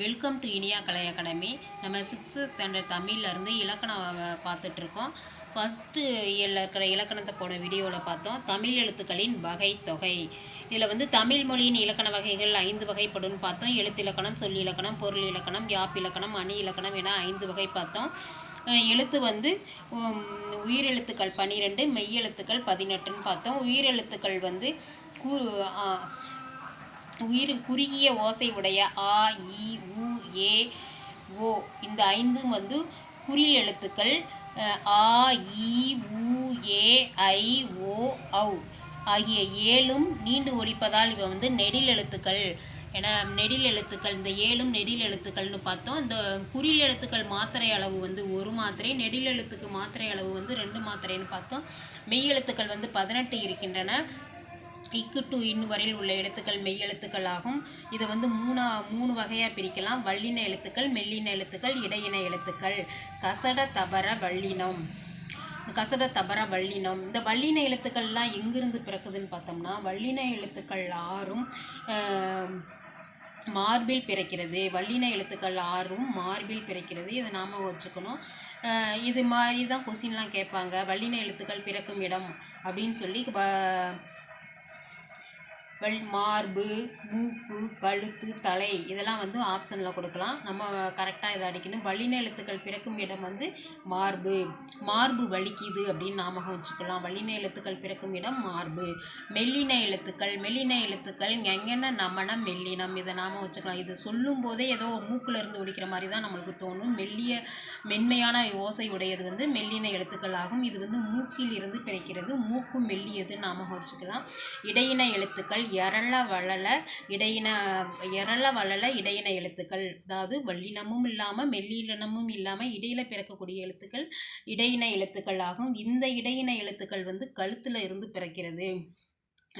Welcome to Iniya Kalai academy நம்ம sixth standard தமிழ்லேருந்து இலக்கணம் பார்த்துட்ருக்கோம். ஃபஸ்ட்டு இயலில் இருக்கிற இலக்கணத்தை போன வீடியோவில் பார்த்தோம். தமிழ் எழுத்துக்களின் வகை தொகை இதில் வந்து தமிழ் மொழியின் இலக்கண வகைகள் ஐந்து வகைப்படும்னு பார்த்தோம். எழுத்து இலக்கணம் சொல் இலக்கணம் பொருள் இலக்கணம் யாப் இலக்கணம் அணி இலக்கணம் என ஐந்து வகை பார்த்தோம். எழுத்து வந்து உயிரெழுத்துக்கள் பன்னிரெண்டு மெய்யெழுத்துக்கள் பதினெட்டுன்னு பார்த்தோம். உயிரெழுத்துக்கள் வந்து கூ உயிர் குறுகிய ஓசை உடைய ஆ இ உ ஏ ஓ. இந்த ஐந்தும் வந்து குறில் எழுத்துக்கள் ஆ இ உ ஏ ஐ ஓ ஔ ஆகிய ஏழும் நீண்டு ஒழிப்பதால் இவை வந்து நெடில் எழுத்துக்கள். ஏன்னா நெடில் எழுத்துக்கள் இந்த ஏழும் நெடில் எழுத்துக்கள்னு பார்த்தோம். இந்த குறில் எழுத்துக்கள் மாத்திரை அளவு வந்து ஒரு மாத்திரை நெடில் எழுத்துக்கு மாத்திரை அளவு வந்து ரெண்டு மாத்திரைன்னு பார்த்தோம். மெய் எழுத்துக்கள் வந்து பதினெட்டு இருக்கின்றன. இக்கு டு இன்னு வரையில் உள்ள எழுத்துக்கள் மெய் எழுத்துக்கள் ஆகும் இதை வந்து மூணா மூணு வகையாக பிரிக்கலாம். வல்லின எழுத்துக்கள் மெல்லின எழுத்துக்கள் இடையின எழுத்துக்கள். கசட தபர வல்லினம் கசட தபர வல்லினம் இந்த வல்லின எழுத்துக்கள்லாம் எங்கிருந்து பிறக்குதுன்னு பார்த்தோம்னா வல்லின எழுத்துக்கள் ஆறும் மார்பில் பிறக்கிறது. வல்லின எழுத்துக்கள் ஆறும் மார்பில் பிறக்கிறது. இதை நாம் வச்சுக்கணும். இது மாதிரி தான் கொஸ்டின்லாம் கேட்பாங்க. வல்லின எழுத்துக்கள் பிறக்கும் இடம் அப்படின்னு சொல்லி வ- மார்பு மூக்கு கழுத்து தலை இதெல்லாம் வந்து ஆப்ஷனில் கொடுக்கலாம். நம்ம கரெக்டாக இதை அடிக்கணும். வல்லின எழுத்துக்கள் பிறக்கும் இடம் வந்து மார்பு. மார்பு வலிக்குது அப்படின்னு நாமகம் வச்சுக்கலாம். வல்லின எழுத்துக்கள் பிறக்கும் இடம் மார்பு. மெல்லின எழுத்துக்கள் மெல்லின எழுத்துக்கள் எங்கென்ன நமனம் மெல்லினம் இதை நாம வச்சுக்கலாம். இது சொல்லும் போதே ஏதோ மூக்கில் இருந்து ஒடிக்கிற மாதிரி தான் நம்மளுக்கு தோணும். மெல்லிய மென்மையான ஓசை உடையது வந்து மெல்லின எழுத்துக்கள் ஆகும். இது வந்து மூக்கில் இருந்து பிறக்கிறது மூக்கு மெல்லியது நாமகம் வச்சுக்கலாம். இடையின எழுத்துக்கள் எரள வளல இடையின எரள வளல இடையின எழுத்துக்கள். அதாவது வல்லினமும் இல்லாமல் மெல்லினமும் இல்லாமல் இடையில பிறக்கக்கூடிய எழுத்துக்கள் இடையின எழுத்துக்கள் ஆகும். இந்த இடையின எழுத்துக்கள் வந்து கழுத்தில் இருந்து பிறக்கிறது.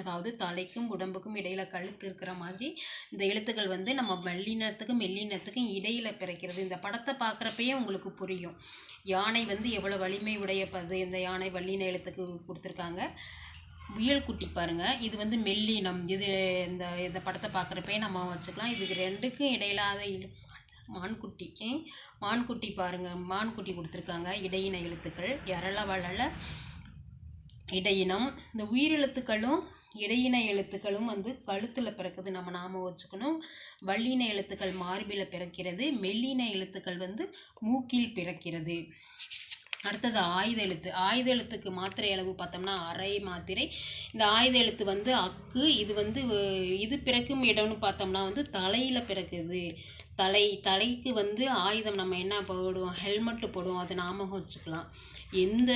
அதாவது தலைக்கும் உடம்புக்கும் இடையில் கழுத்து இருக்கிற மாதிரி இந்த எழுத்துக்கள் வந்து நம்ம மல்லினத்துக்கும் மெல்லினத்துக்கும் இடையில் பிறக்கிறது. இந்த படத்தை பார்க்குறப்பயே உங்களுக்கு புரியும். யானை வந்து எவ்வளோ வலிமை உடையப்பது இந்த யானை வல்லின எழுத்துக்கு கொடுத்துருக்காங்க. முயல் குட்டி பாருங்கள் இது வந்து மெல்லினம். இது இந்த இந்த படத்தை பார்க்குறப்பே நம்ம வச்சுக்கலாம். இதுக்கு ரெண்டுக்கும் இடையிலாத இழு- மான்குட்டி மான்குட்டி பாருங்கள் மான்குட்டி கொடுத்துருக்காங்க. இடையின எழுத்துக்கள். எரள வளல இடையினம். இந்த உயிரெழுத்துக்களும் இடையின எழுத்துக்களும் வந்து கழுத்தில் பிறக்குது. நம்ம நாம வச்சுக்கணும். வல்லின எழுத்துக்கள் மார்பில் பிறக்கிறது. மெல்லின எழுத்துக்கள் வந்து மூக்கில் பிறக்கிறது. அடுத்தது ஆயுத எழுத்து. ஆயுத எழுத்துக்கு மாத்திரை அளவு பார்த்தோம்னா அரை மாத்திரை. இந்த ஆயுத எழுத்து வந்து அக்கு இது வந்து இது பிறக்கும் இடம்னு பார்த்தோம்னா வந்து தலையில் பிறக்குது. தலை தலைக்கு வந்து ஆயுதம். நம்ம என்ன போடுவோம்? ஹெல்மெட்டு போடுவோம். அதை ஞாபகம் வச்சுக்கலாம். எந்த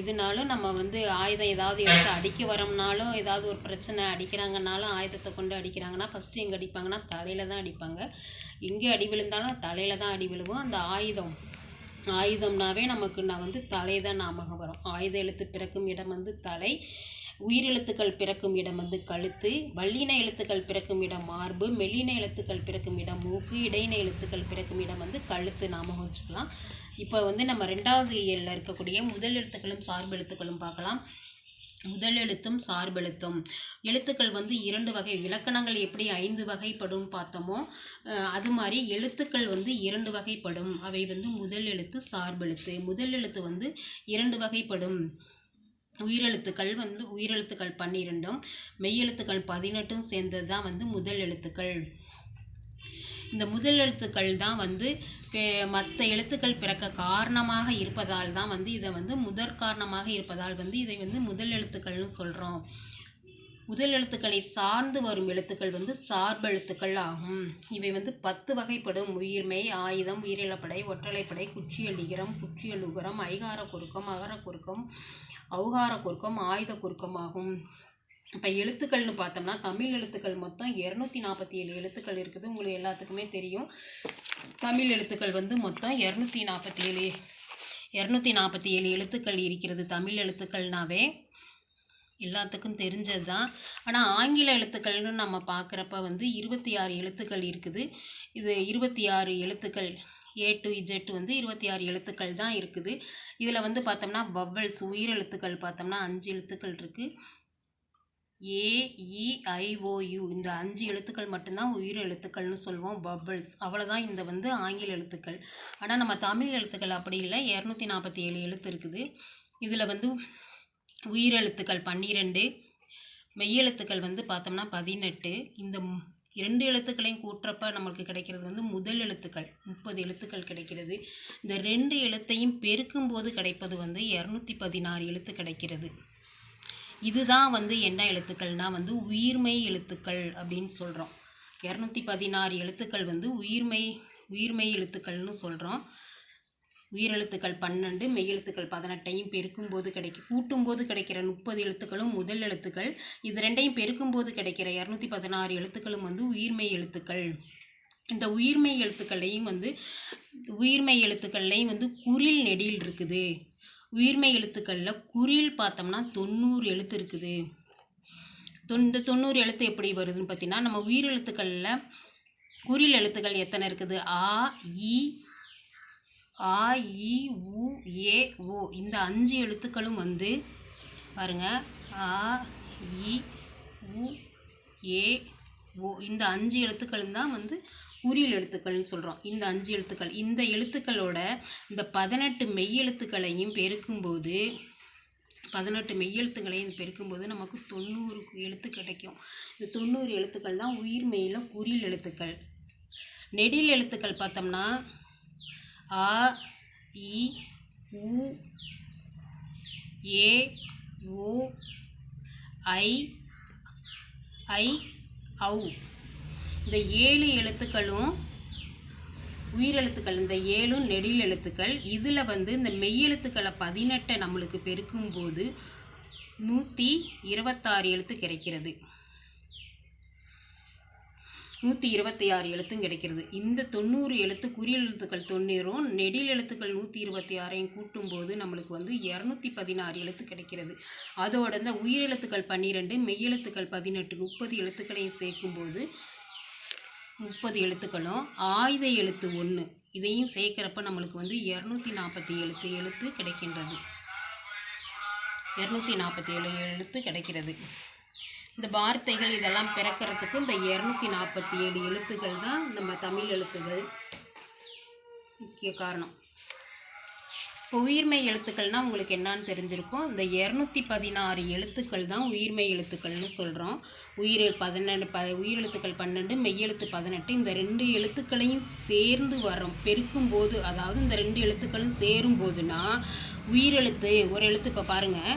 இதுனாலும் நம்ம வந்து ஆயுதம் ஏதாவது எடுத்து அடிக்க வரோம்னாலும் ஏதாவது ஒரு பிரச்சனை அடிக்கிறாங்கனாலும் ஆயுதத்தை கொண்டு அடிக்கிறாங்கன்னா ஃபஸ்ட்டு எங்கே அடிப்பாங்கன்னா தலையில் தான் அடிப்பாங்க. எங்கே அடி விழுந்தாலும் தலையில் தான் அடி விழுவோம். அந்த ஆயுதம் ஆயுதம்னாவே நமக்கு நான் வந்து தலை தான் ஞாபகம் வரும். ஆயுத எழுத்து பிறக்கும் இடம் வந்து தலை உயிரெழுத்துக்கள் பிறக்கும் இடம் வந்து கழுத்து வல்லின எழுத்துக்கள் பிறக்கும் இடம் மார்பு மெல்லின எழுத்துக்கள் பிறக்கும் இடம் மூக்கு இடையின எழுத்துக்கள் பிறக்கும் இடம் வந்து கழுத்து ஞாபகம் வச்சுக்கலாம். இப்போ வந்து நம்ம ரெண்டாவது இயலில் இருக்கக்கூடிய முதல் எழுத்துக்களும் சார்பு எழுத்துக்களும் பார்க்கலாம். முதல் எழுத்தும் சார்பெழுத்தும். எழுத்துக்கள் வந்து இரண்டு வகை இலக்கணங்கள் எப்படி ஐந்து வகைப்படும் பார்த்தோமோ அது மாதிரி எழுத்துக்கள் வந்து இரண்டு வகைப்படும். அவை வந்து முதல் எழுத்து சார்பெழுத்து. முதல் எழுத்து வந்து இரண்டு வகைப்படும். உயிரெழுத்துக்கள் வந்து உயிரெழுத்துக்கள் பன்னிரெண்டும் மெய்யெழுத்துக்கள் பதினெட்டும் சேர்ந்தது தான் வந்து முதல் எழுத்துக்கள். இந்த முதல் எழுத்துக்கள் தான் வந்து மற்ற எழுத்துக்கள் பிறக்க காரணமாக இருப்பதால் தான் வந்து இதை வந்து முதற் காரணமாக இருப்பதால் வந்து இதை வந்து முதல் எழுத்துக்கள்னு சொல்கிறோம் முதல் எழுத்துக்களை சார்ந்து வரும் எழுத்துக்கள் வந்து சார்பெழுத்துக்கள் ஆகும். இவை வந்து பத்து வகைப்படும். உயிர்மை ஆயுதம் உயிரிழப்படை ஒற்றலைப்படை குச்சியலிகரம் குச்சியழுகரம் ஐகார குறுக்கம் அகர குறுக்கம் அவுகார குறுக்கம் ஆயுத குறுக்கம் ஆகும் இப்போ எழுத்துக்கள்னு பார்த்தோம்னா தமிழ் எழுத்துக்கள் மொத்தம் இரநூத்தி நாற்பத்தி ஏழு எழுத்துக்கள் இருக்குது. உங்களுக்கு எல்லாத்துக்குமே தெரியும். தமிழ் எழுத்துக்கள் வந்து மொத்தம் இரநூத்தி நாற்பத்தி ஏழு இரநூத்தி நாற்பத்தி ஏழு எழுத்துக்கள் இருக்கிறது தமிழ் எழுத்துக்கள்னாவே. எல்லாத்துக்கும் தெரிஞ்சது தான் ஆனால் ஆங்கில எழுத்துக்கள்னு நம்ம பார்க்குறப்ப வந்து இருபத்தி ஆறு எழுத்துக்கள் இருக்குது. இது இருபத்தி ஆறு எழுத்துக்கள் ஏ டு இஜெட் வந்து இருபத்தி ஆறு எழுத்துக்கள் தான் இருக்குது. இதில் வந்து பார்த்தோம்னா பவல்ஸ் உயிரெழுத்துக்கள் பார்த்தோம்னா அஞ்சு எழுத்துக்கள் இருக்குது ஏஇஐஓயு e, இந்த அஞ்சு எழுத்துக்கள் மட்டும்தான் உயிர் எழுத்துக்கள்னு சொல்லுவோம் பபிள்ஸ் அவ்வளோதான் இந்த வந்து ஆங்கில எழுத்துக்கள். ஆனால் நம்ம தமிழ் எழுத்துக்கள் அப்படி இல்லை. இரநூத்தி நாற்பத்தி ஏழு எழுத்து இருக்குது. இதில் வந்து உயிரெழுத்துக்கள் பன்னிரெண்டு மெய்யெழுத்துக்கள் வந்து பார்த்தோம்னா பதினெட்டு. இந்த இரண்டு எழுத்துக்களையும் கூட்டுறப்ப நம்மளுக்கு கிடைக்கிறது வந்து முதல் எழுத்துக்கள். முப்பது எழுத்துக்கள் கிடைக்கிறது. இந்த ரெண்டு எழுத்தையும் பெருக்கும்போது கிடைப்பது வந்து இரநூத்தி பதினாறு எழுத்து கிடைக்கிறது. இதுதான் வந்து என்ன எழுத்துக்கள்னால் வந்து உயிர்மெய் எழுத்துக்கள் அப்படின்னு சொல்கிறோம் இரநூத்தி பதினாறு எழுத்துக்கள் வந்து உயிர்மெய் உயிர்மெய் எழுத்துக்கள்னு சொல்கிறோம் உயிரெழுத்துக்கள் பன்னெண்டு மெய்யெழுத்துக்கள் பதினெட்டையும் பெருக்கும்போது கிடைக்க கூட்டும்போது கிடைக்கிற முப்பது எழுத்துக்களும் முதல் எழுத்துக்கள். இது ரெண்டையும் பெருக்கும்போது கிடைக்கிற இரநூத்தி பதினாறு எழுத்துக்களும் வந்து உயிர்மெய் எழுத்துக்கள். இந்த உயிர்மெய் எழுத்துக்கள்லையும் வந்து உயிர்மெய் எழுத்துக்கள்லையும் வந்து குறில் நெடில் இருக்குது. உயிர்மெய் எழுத்துக்களில் குறியில் பார்த்தோம்னா தொண்ணூறு எழுத்து இருக்குது. தொன் இந்த தொண்ணூறு எழுத்து எப்படி வருதுன்னு பார்த்தீங்கன்னா நம்ம உயிர் எழுத்துக்களில் குறியில் எழுத்துக்கள் எத்தனை இருக்குது? ஆ இ ஆ இ உ ஏ ஓ. இந்த அஞ்சு எழுத்துக்களும் வந்து பாருங்க ஆ இ உ ஏ ஓ இந்த அஞ்சு எழுத்துக்களும் தான் வந்து உரியல் எழுத்துக்கள்னு சொல்கிறோம் இந்த அஞ்சு எழுத்துக்கள். இந்த எழுத்துக்களோட இந்த பதினெட்டு மெய்யெழுத்துக்களையும் பெருக்கும்போது பதினெட்டு மெய்யெழுத்துக்களையும் பெருக்கும்போது நமக்கு தொண்ணூறு எழுத்து கிடைக்கும். இந்த தொண்ணூறு எழுத்துக்கள் தான் உயிர் மெய்யில் குறில் எழுத்துக்கள். நெடில் எழுத்துக்கள் பார்த்தோம்னா ஆ இ உ ஏ ஓ ஐ ஐ ஔ இந்த ஏழு எழுத்துக்களும் உயிரெழுத்துக்கள் இந்த ஏழும் நெடில் எழுத்துக்கள் இதில் வந்து இந்த மெய்யெழுத்துக்களை பதினெட்டை நம்மளுக்கு பெருக்கும்போது நூற்றி இருபத்தாறு எழுத்து கிடைக்கிறது. நூற்றி இருபத்தி ஆறு எழுத்தும் கிடைக்கிறது. இந்த தொண்ணூறு எழுத்து குறியல் எழுத்துக்கள் தொண்ணூறும் நெடில் எழுத்துக்கள் நூற்றி இருபத்தி ஆறையும் கூட்டும்போது நம்மளுக்கு வந்து இரநூத்தி பதினாறு எழுத்து கிடைக்கிறது. அதோட இந்த உயிரெழுத்துக்கள் பன்னிரெண்டு மெய்யெழுத்துக்கள் பதினெட்டு முப்பது எழுத்துக்களையும் சேர்க்கும்போது முப்பது எழுத்துக்களும் ஆயுத எழுத்து ஒன்று இதையும் சேர்க்குறப்ப நம்மளுக்கு வந்து இரநூத்தி நாற்பத்தி எழுத்து எழுத்து கிடைக்கின்றது. இரநூத்தி நாற்பத்தி ஏழு எழுத்து கிடைக்கிறது. இந்த வார்த்தைகள் இதெல்லாம் பிறக்கிறதுக்கு இந்த இரநூத்தி நாற்பத்தி ஏழு எழுத்துக்கள் தான் நம்ம தமிழ் எழுத்துகள் முக்கிய காரணம். இப்போ உயிர்மெய் எழுத்துக்கள்னால் உங்களுக்கு என்னன்னு தெரிஞ்சிருக்கும். இந்த இரநூத்தி பதினாறு எழுத்துக்கள் தான் உயிர்மெய் எழுத்துக்கள்னு சொல்கிறோம் உயிர் பதினெண்டு ப உயிரெழுத்துக்கள் பன்னெண்டு மெய்யெழுத்து பதினெட்டு. இந்த ரெண்டு எழுத்துக்களையும் சேர்ந்து வரோம் பெருக்கும்போது அதாவது இந்த ரெண்டு எழுத்துக்களும் சேரும் போதுனா உயிரெழுத்து ஒரு எழுத்து இப்போ பாருங்கள்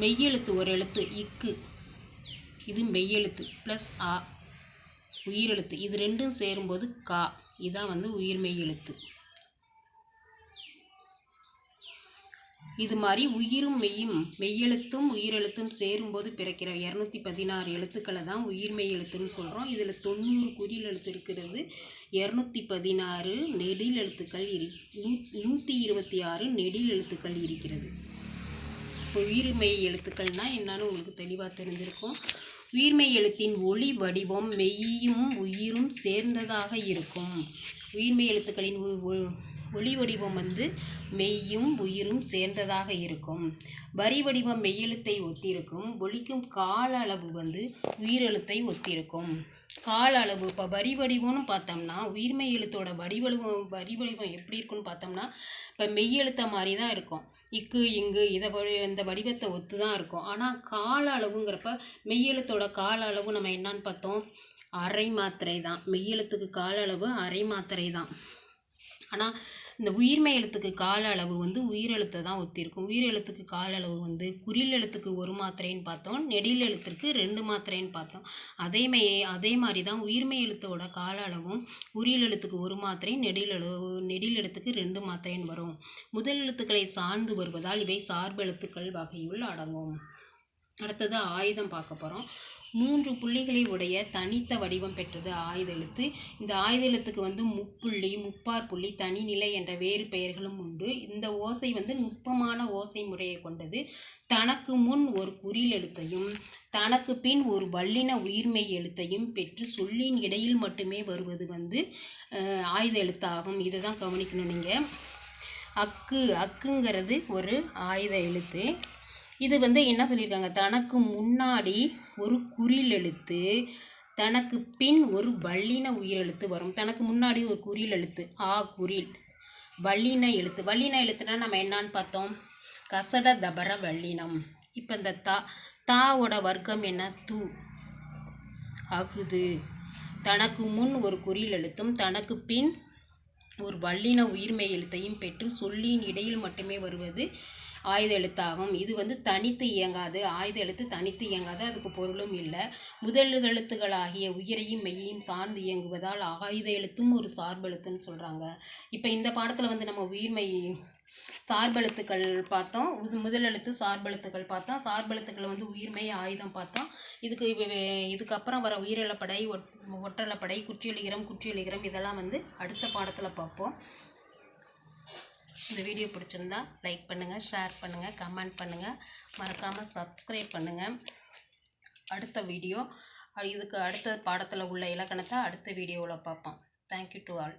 மெய்யெழுத்து ஒரு எழுத்து இக்கு. இது மெய்யெழுத்து ப்ளஸ் ஆ. உயிரெழுத்து. இது ரெண்டும் சேரும்போது கா. இதான் வந்து உயிர்மெய் எழுத்து இது மாதிரி உயிரும் மெய்யும் மெய்யெழுத்தும் உயிரெழுத்தும் சேரும்போது பிறக்கிற இரநூத்தி பதினாறு எழுத்துக்களை தான் உயிர்மெய் எழுத்துன்னு சொல்கிறோம் இதில் தொண்ணூறு குறியில் எழுத்து இருக்கிறது. இரநூத்தி பதினாறு நெடில் எழுத்துக்கள் இரு நூ நூற்றி இருபத்தி ஆறு நெடில் எழுத்துக்கள் இருக்கிறது. இப்போ உயிர்மெய் எழுத்துக்கள்னால் என்னன்னு உங்களுக்கு தெளிவாக தெரிஞ்சிருக்கும். உயிர்மெய் எழுத்தின் ஒளி வடிவம் மெய்யும் உயிரும் சேர்ந்ததாக இருக்கும். உயிர்மெய் எழுத்துக்களின் ஒளி வடிவம் வந்து மெய்யும் உயிரும் சேர்ந்ததாக இருக்கும். வரி வடிவம் மெய்யெழுத்தை ஒத்திருக்கும். ஒலிக்கும் கால அளவு வந்து உயிரெழுத்தை ஒத்திருக்கும். கால அளவு இப்போ வரி வடிவம்னு பார்த்தோம்னா உயிர்மை எழுத்தோட வடிவடிவம் வரி வடிவம் எப்படி இருக்குன்னு பார்த்தோம்னா இப்போ மெய்யெழுத்த மாதிரி தான் இருக்கும். இக்கு இங்கு இதை வடி இந்த வடிவத்தை ஒத்து தான் இருக்கும். ஆனால் கால அளவுங்கிறப்ப மெய்யெழுத்தோட கால அளவு நம்ம என்னன்னு பார்த்தோம்? அரை மாத்திரை தான் மெய்யெழுத்துக்கு கால அளவு அரை மாத்திரை தான் ஆனால் இந்த உயிர்மெய் எழுத்துக்கு கால அளவு வந்து உயிரெழுத்தை தான் ஒத்திருக்கும். உயிரெழுத்துக்கு கால அளவு வந்து குறில் எழுத்துக்கு ஒரு மாத்திரைன்னு பார்த்தோம் நெடில் எழுத்துக்கு ரெண்டு மாத்திரைன்னு பார்த்தோம். அதேமே அதே மாதிரி தான் உயிர்மை எழுத்தோட கால அளவும் உரியல் எழுத்துக்கு ஒரு மாத்திரை நெடில் அளவு நெடில் எழுத்துக்கு ரெண்டு மாத்திரைன்னு வரும். முதல் எழுத்துக்களை சார்ந்து வருவதால் இவை சார்பு எழுத்துக்கள் வகையுள் அடங்கும். அடுத்தது ஆயுதம் பார்க்க போகிறோம் மூன்று புள்ளிகளை உடைய தனித்த வடிவம் பெற்றது ஆயுத எழுத்து இந்த ஆயுத எழுத்துக்கு வந்து முப்புள்ளி முப்பார் புள்ளி தனிநிலை என்ற வேறு பெயர்களும் உண்டு. இந்த ஓசை வந்து நுட்பமான ஓசை முறையை கொண்டது. தனக்கு முன் ஒரு குறில் எழுத்தையும் தனக்கு பின் ஒரு வல்லின உயிர்மெய் எழுத்தையும் பெற்று சொல்லின் இடையில் மட்டுமே வருவது வந்து ஆயுத எழுத்தாகும் இதை தான் கவனிக்கணும் நீங்கள் அக்கு அக்குங்கிறது ஒரு ஆயுத எழுத்து. இது வந்து என்ன சொல்லியிருக்காங்க? தனக்கு முன்னாடி ஒரு குறில் எழுத்து தனக்கு பின் ஒரு வல்லின உயிரெழுத்து வரும். தனக்கு முன்னாடி ஒரு குறில் எழுத்து ஆ குறில். வல்லின எழுத்து. வல்லின எழுத்துனா நம்ம என்னான்னு பார்த்தோம்? கசட தபர வல்லினம் இப்போ இந்த தா தாவோட வர்க்கம் என்ன? தூ. அகுது. தனக்கு முன் ஒரு குறில் எழுத்தும் தனக்கு பின் ஒரு வல்லின உயிர்மெய் எழுத்தையும் பெற்று சொல்லின் இடையில் மட்டுமே வருவது ஆயுத எழுத்தாகும். இது வந்து தனித்து இயங்காது. ஆயுத எழுத்து தனித்து இயங்காது. அதுக்கு பொருளும் இல்லை. முதல் எழுத்துக்களாகிய உயிரையும் மெய்யையும் சார்ந்து இயங்குவதால் ஆயுத எழுத்தும் ஒரு சார்பெழுத்துன்னு சொல்கிறாங்க இப்போ இந்த பாடத்தில் வந்து நம்ம உயிர்மெய் சார்பெழுத்துக்கள் பார்த்தோம். முதலெழுத்து முதல் எழுத்து சார்பெழுத்துக்கள் பார்த்தோம். சார்பெழுத்துக்களை வந்து உயிர்மெய் ஆயுதம் பார்த்தோம். இதுக்கு இதுக்கப்புறம் வர உயிரிழப்படை ஒட் ஒற்றலப்படை குற்றியலிகரம் குற்றியலிகரம் இதெல்லாம் வந்து அடுத்த பாடத்தில் பார்ப்போம். இந்த வீடியோ பிடிச்சிருந்தா லைக் பண்ணுங்கள் ஷேர் பண்ணுங்கள் கமெண்ட் பண்ணுங்கள் மறக்காமல் சப்ஸ்கிரைப் பண்ணுங்கள் அடுத்த வீடியோ இதுக்கு அடுத்த பாடத்தில் உள்ள இலக்கணத்தை அடுத்த வீடியோவில் பார்ப்போம். Thank you to all